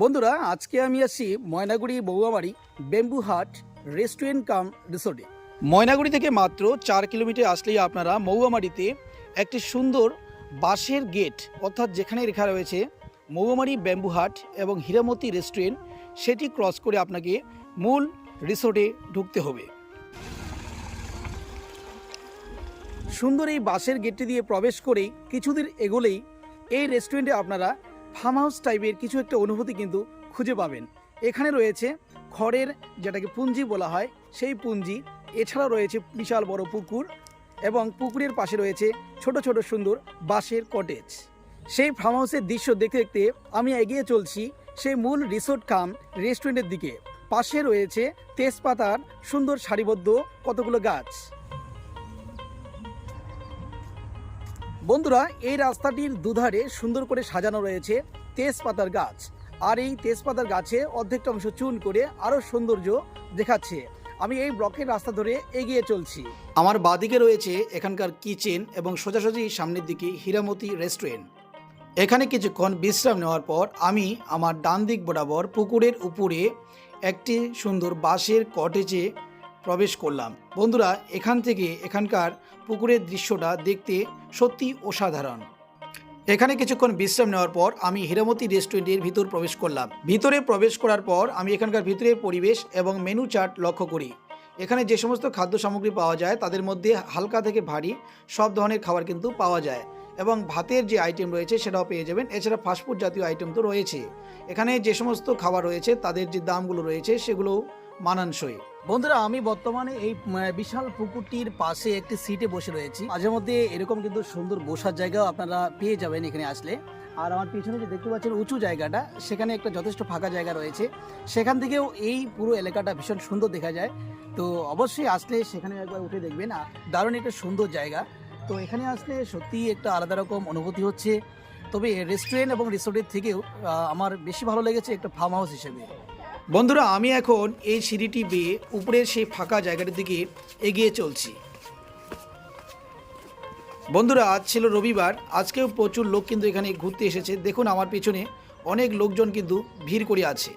বন্ধুরা, আজকে আমি আসছি Maynaguri Boubabari bamboo Haat restaurant cum রিসোর্টে। ময়নাগুড়ি থেকে মাত্র চার কিলোমিটার আসলেই আপনারা মৌয়ামারিতে একটি সুন্দর বাঁশের গেট, অর্থাৎ যেখানে লেখা রয়েছে মৌয়ামারি ব্যাম্বু হাট এবং হীরামতি রেস্টুরেন্ট, সেটি ক্রস করে আপনাকে মূল রিসোর্টে ঢুকতে হবে। সুন্দর এই বাঁশের গেটটি দিয়ে প্রবেশ করেই কিছুদিন এগোলেই এই রেস্টুরেন্টে আপনারা ফার্ম হাউস টাইপের কিছু একটা অনুভূতি কিন্তু খুঁজে পাবেন। এখানে রয়েছে খড়ের যেটাকে পুঞ্জি বলা হয়, সেই পুঞ্জি। এছাড়াও রয়েছে বিশাল বড় পুকুর এবং পুকুরের পাশে রয়েছে ছোট ছোট সুন্দর বাঁশের কটেজ সেই ফার্ম হাউসের দৃশ্য দেখতে দেখতে আমি এগিয়ে চলছি সেই মূল রিসোর্ট কাম রেস্টুরেন্টের দিকে। পাশে রয়েছে তেজপাতার সুন্দর সারিবদ্ধ কতগুলো গাছ। বন্ধুরা, এই রাস্তাটির দুধারে সুন্দর করে সাজানো রয়েছে তেজপাতার গাছ। আর এই তেজপাতার গাছে অর্ধেকটা অংশ চুন করে আরও সৌন্দর্য দেখাচ্ছে। আমি এই ব্লকের রাস্তা ধরে এগিয়ে চলছি। আমার বাদিকে রয়েছে এখানকার কিচেন এবং সোজাসুজি সামনের দিকে হীরামতি রেস্টুরেন্ট। এখানে কিছুক্ষণ বিশ্রাম নেওয়ার পর আমি আমার ডান দিক বরাবর পুকুরের উপরে একটি সুন্দর বাঁশের কটেজে প্রবেশ করলাম। বন্ধুরা, এখান থেকে এখানকার পুকুরের দৃশ্যটা দেখতে সত্যি অসাধারণ। এখানে কিছুক্ষণ বিশ্রাম নেওয়ার পর আমি হীরামতি রেস্টুরেন্টের ভিতর প্রবেশ করলাম। ভিতরে প্রবেশ করার পর আমি এখানকার ভিতরের পরিবেশ এবং মেনু চার্ট লক্ষ্য করি। এখানে যে সমস্ত খাদ্য সামগ্রী পাওয়া যায়, তাদের মধ্যে হালকা থেকে ভারী সব ধরনের খাবার কিন্তু পাওয়া যায় এবং ভাতের যে আইটেম রয়েছে সেটাও পেয়ে যাবেন। এছাড়া ফাস্টফুড জাতীয় আইটেম তো রয়েছে। এখানে যে সমস্ত খাবার রয়েছে, তাদের যে দামগুলো রয়েছে সেগুলো মানানসই। বন্ধুরা, আমি বর্তমানে এই বিশাল পুকুরটির পাশে একটি সিটে বসে রয়েছি। মাঝে মধ্যে এরকম কিন্তু সুন্দর বসার জায়গাও আপনারা পেয়ে যাবেন এখানে আসলে। আর আমার পিছনে যে দেখতে পাচ্ছেন উঁচু জায়গাটা, সেখানে একটা যথেষ্ট ফাঁকা জায়গা রয়েছে। সেখান থেকেও এই পুরো এলাকাটা ভীষণ সুন্দর দেখা যায়। তো অবশ্যই আসলে সেখানে একবার উঠে দেখবেন। দারুণ একটা সুন্দর জায়গা। তো এখানে আসলে সত্যি একটা আলাদা রকম অনুভূতি হচ্ছে। তবে রেস্টুরেন্ট এবং রিসোর্টের থেকেও আমার বেশি ভালো লেগেছে একটা ফার্ম হাউস হিসেবে। বন্ধুরা, আমি এখন এই সিঁড়িটি বেয়ে উপরের সেই ফাঁকা জায়গাটির দিকে এগিয়ে চলছি। বন্ধুরা, আজ ছিল রবিবার, আজকেও প্রচুর লোক কিন্তু এখানে ঘুরতে এসেছে। দেখুন, আমার পিছনে অনেক লোকজন কিন্তু ভিড় করে আছে।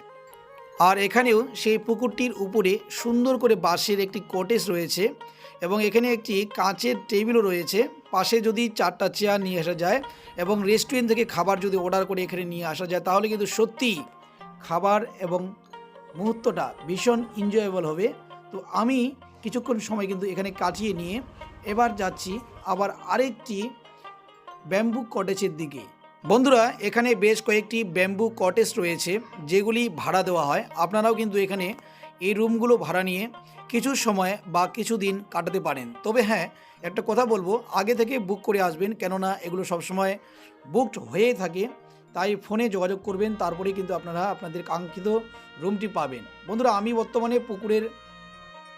আর এখানেও সেই পুকুরটির উপরে সুন্দর করে বাঁশের একটি কটেজ রয়েছে এবং এখানে একটি কাঁচের টেবিলও রয়েছে। পাশে যদি চারটা চেয়ার নিয়ে আসা যায় এবং রেস্টুরেন্ট থেকে খাবার যদি অর্ডার করে এখানে নিয়ে আসা যায়, তাহলে কিন্তু সত্যিই খাবার এবং মুহূর্তটা ভীষণ এনজয়েবল হবে। তো আমি কিছুক্ষণ সময় কিন্তু এখানে কাটিয়ে নিয়ে এবার যাচ্ছি আবার আরেকটি ব্যাম্বু কটেজের দিকে। বন্ধুরা, এখানে বেশ কয়েকটি ব্যাম্বু কটেজ রয়েছে, যেগুলি ভাড়া দেওয়া হয়। আপনারাও কিন্তু এখানে এই রুমগুলো ভাড়া নিয়ে কিছু সময় বা কিছু দিন কাটাতে পারেন। তবে হ্যাঁ একটা কথা বলব, আগে থেকে বুক করে আসবেন, কেননা এগুলো সবসময় বুকড হয়ে থাকে। তাই ফোনে যোগাযোগ করবেন, তারপরেই কিন্তু আপনারা আপনাদের কাঙ্ক্ষিত রুমটি পাবেন। বন্ধুরা, আমি বর্তমানে পুকুরের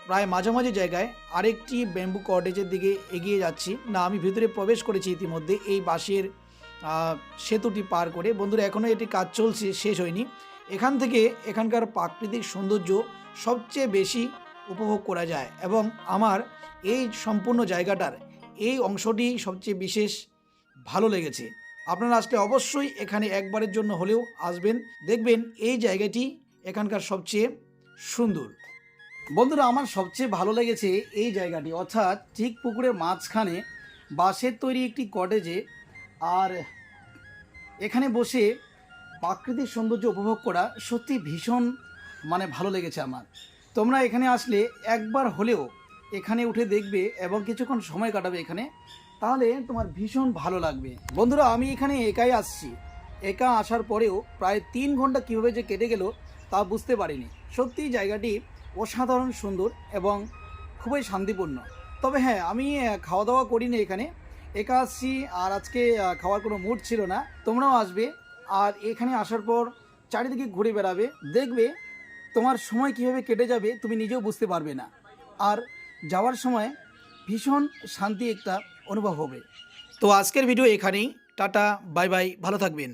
প্রায় মাঝামাঝি জায়গায় আরেকটি ব্যাম্বু কটেজের দিকে এগিয়ে যাচ্ছি। না, আমি ভিতরে প্রবেশ করেছি ইতিমধ্যে, এই বাঁশের সেতুটি পার করে। বন্ধুরা এখনও এটি কাজ চলছে, শেষ হয়নি। এখান থেকে এখানকার প্রাকৃতিক সৌন্দর্য সবচেয়ে বেশি উপভোগ করা যায় এবং আমার এই সম্পূর্ণ জায়গাটার এই অংশটি সবচেয়ে বিশেষ ভালো লেগেছে। আপনারা আসলে অবশ্যই এখানে একবারের জন্য হলেও আসবেন। দেখবেন এই জায়গাটি এখানকার সবচেয়ে সুন্দর। বন্ধুরা, আমার সবচেয়ে ভালো লেগেছে এই জায়গাটি। অর্থাৎ ঠিক পুকুরের মাঝখানে বাঁশের তৈরি একটি কটেজে আর এখানে বসে প্রাকৃতিক সৌন্দর্য উপভোগ করা সত্যি ভীষণ মানে ভালো লেগেছে আমার। তোমরা এখানে আসলে একবার হলেও এখানে উঠে দেখবে এবং কিছুক্ষণ সময় কাটাবে এখানে। তাহলে তোমার ভীষণ ভালো লাগবে। বন্ধুরা, আমি এখানে একাই আসছি। একা আসার পরেও প্রায় তিন ঘণ্টা কীভাবে যে কেটে গেল তা বুঝতে পারিনি। সত্যি জায়গাটি অসাধারণ সুন্দর এবং খুবই শান্তিপূর্ণ। তবে হ্যাঁ আমি খাওয়া দাওয়া করিনি এখানে। একা আসছি আর আজকে খাওয়ার কোনো মুড ছিল না। তোমরাও আসবে আর এখানে আসার পর চারিদিকে ঘুরে বেড়াবে। দেখবে তোমার সময় কীভাবে কেটে যাবে তুমি নিজেও বুঝতে পারবে না। আর যাওয়ার সময় ভীষণ শান্তি একটা অনুভব হবে। তো আজকের ভিডিও এখানেই। টাটা বাই বাই ভালো থাকবেন।